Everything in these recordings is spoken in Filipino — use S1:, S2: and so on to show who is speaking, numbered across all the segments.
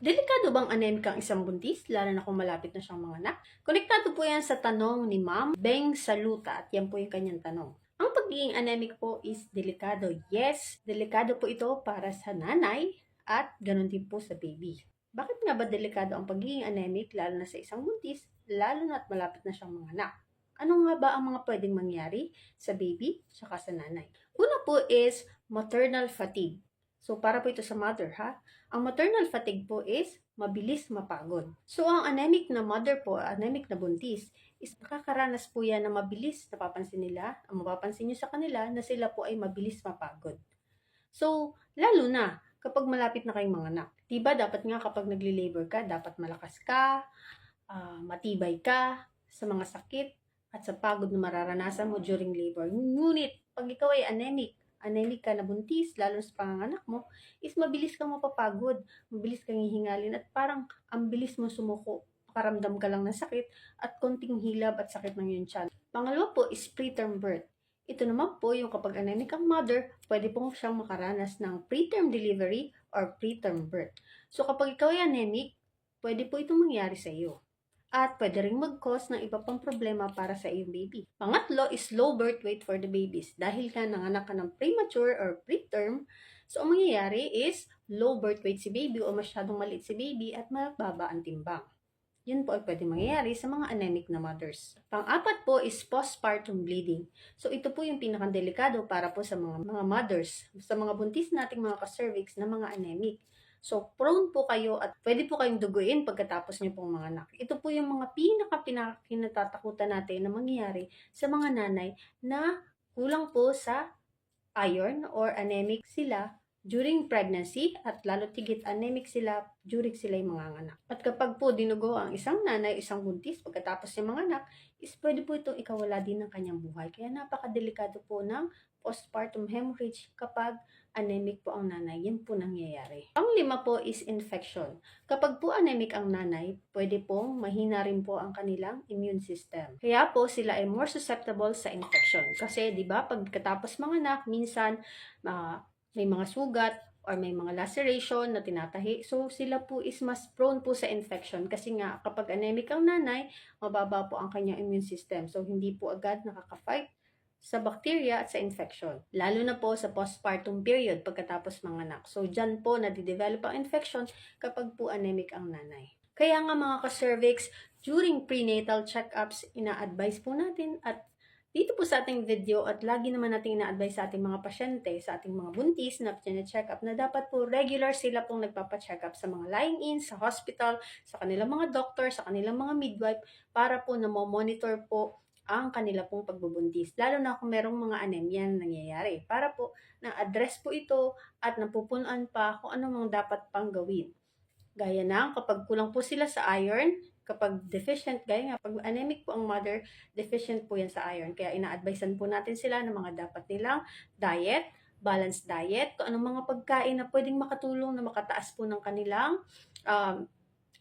S1: Delikado bang anemic ang isang buntis, lalo na kung malapit na siyang mga anak? Konektado po yan sa tanong ni Ma'am Beng Saluta at yan po yung kanyang tanong. Ang pagiging anemic po is delikado. Yes, delikado po ito para sa nanay at ganun din po sa baby. Bakit nga ba delikado ang pagiging anemic lalo na sa isang buntis, lalo na at malapit na siyang mga anak? Ano nga ba ang mga pwedeng mangyari sa baby at sa nanay? Una po is maternal fatigue. So, para po ito sa mother, ha? Ang maternal fatigue po is mabilis mapagod. So, ang anemic na mother po, anemic na buntis, is nakakaranas po yan na mabilis, napapansin nila, ang mapapansin nyo sa kanila, na sila po ay mabilis mapagod. So, lalo na, kapag malapit na kayong mga anak. Diba, dapat nga kapag nagli-labor ka, dapat malakas ka, ah, matibay ka sa mga sakit, at sa pagod na mararanasan mo during labor. Ngunit, pag ikaw ay anemic, anemic ka na buntis, lalo sa panganganak mo, is mabilis kang mapapagod, mabilis kang hihingalin, at parang ang bilis mo sumuko. Pakaramdam ka lang ng sakit, at konting hilab at sakit ng iyong tiyan. Pangalawa po is preterm birth. Ito naman po yung kapag anemic ang mother, pwede pong siyang makaranas ng preterm delivery or preterm birth. So kapag ikaw ay anemic, pwede po itong mangyari sa iyo at pwede ring mag-cause ng iba pang problema para sa iyong baby. Pangatlo is low birth weight for the babies. Dahil ka nanganak ka ng premature or preterm, so ang mangyayari is low birth weight si baby o masyadong maliit si baby at mababa ang timbang. Yun po ay pwede mangyayari sa mga anemic na mothers. Pang-apat po is postpartum bleeding. So ito po yung pinakadelikado para po sa mga, mga mothers, sa mga buntis nating mga ka-cervix na mga anemic. So, prone po kayo at pwede po kayong duguin pagkatapos niyo pong mga anak. Ito po yung mga pinaka pinatatakutan natin na mangyayari sa mga nanay na kulang po sa iron or anemic sila during pregnancy at lalo tigit anemic sila during sila yung mga anak. At kapag po dinugo ang isang nanay, isang buntis pagkatapos ng mga anak, is pwede po itong ikawala din ng kanyang buhay. Kaya napakadelikado po ng postpartum hemorrhage kapag anemic po ang nanay. Yan po nangyayari. Ang lima po is infection. Kapag po anemic ang nanay, pwede pong mahina rin po ang kanilang immune system. Kaya po sila ay more susceptible sa infection. Kasi 'di ba pagkatapos mga anak, minsan uh, may mga sugat or may mga laceration na tinatahi. So, sila po is mas prone po sa infection kasi nga kapag anemic ang nanay, mababa po ang kanyang immune system. So, hindi po agad nakaka-fight sa bacteria at sa infection. Lalo na po sa postpartum period pagkatapos mga anak. So, dyan po nadidevelop ang infection kapag po anemic ang nanay. Kaya nga mga ka-cervix, during prenatal check-ups, ina-advise po natin at dito po sa ating video at lagi naman natin ina-advise sa ating mga pasyente, sa ating mga buntis na check up na dapat po regular sila pong nagpapa-check up sa mga lying-in, sa hospital, sa kanilang mga doctor, sa kanilang mga midwife para po na monitor po ang kanila pong pagbubuntis. Lalo na kung merong mga anemia na nangyayari. Para po na-address po ito at napupunan pa kung ano mga dapat pang gawin. Gaya na kapag kulang po sila sa iron, kapag deficient, gaya nga, pag anemic po ang mother, deficient po yan sa iron. Kaya ina-advisean po natin sila ng mga dapat nilang diet, balanced diet, kung anong mga pagkain na pwedeng makatulong na makataas po ng kanilang um,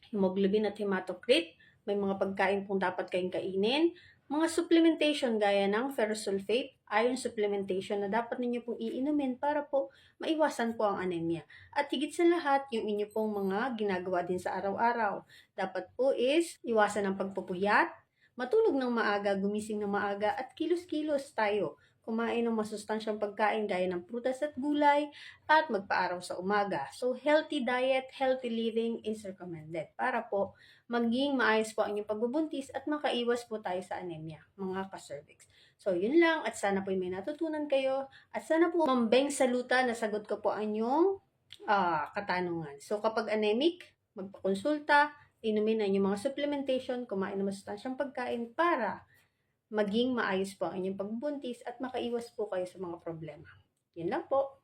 S1: hemoglobin at hematocrit. May mga pagkain pong dapat kayong kainin. Mga supplementation gaya ng ferrous sulfate, iron supplementation na dapat ninyo pong iinumin para po maiwasan po ang anemia. At higit sa lahat, yung inyo pong mga ginagawa din sa araw-araw. Dapat po is iwasan ang pagpupuyat, matulog ng maaga, gumising ng maaga, at kilos-kilos tayo kumain ng masustansyang pagkain gaya ng prutas at gulay, at magpaaraw sa umaga. So, healthy diet, healthy living is recommended para po maging maayos po ang inyong pagbubuntis at makaiwas po tayo sa anemia, mga ka-cervix. So, yun lang at sana po may natutunan kayo at sana po mambeng saluta na sagot ko po ang inyong uh, katanungan. So, kapag anemic, magpakonsulta, inumin na yung mga supplementation, kumain ng masustansyang pagkain para maging maayos po ang inyong pagbuntis at makaiwas po kayo sa mga problema. Yun lang po.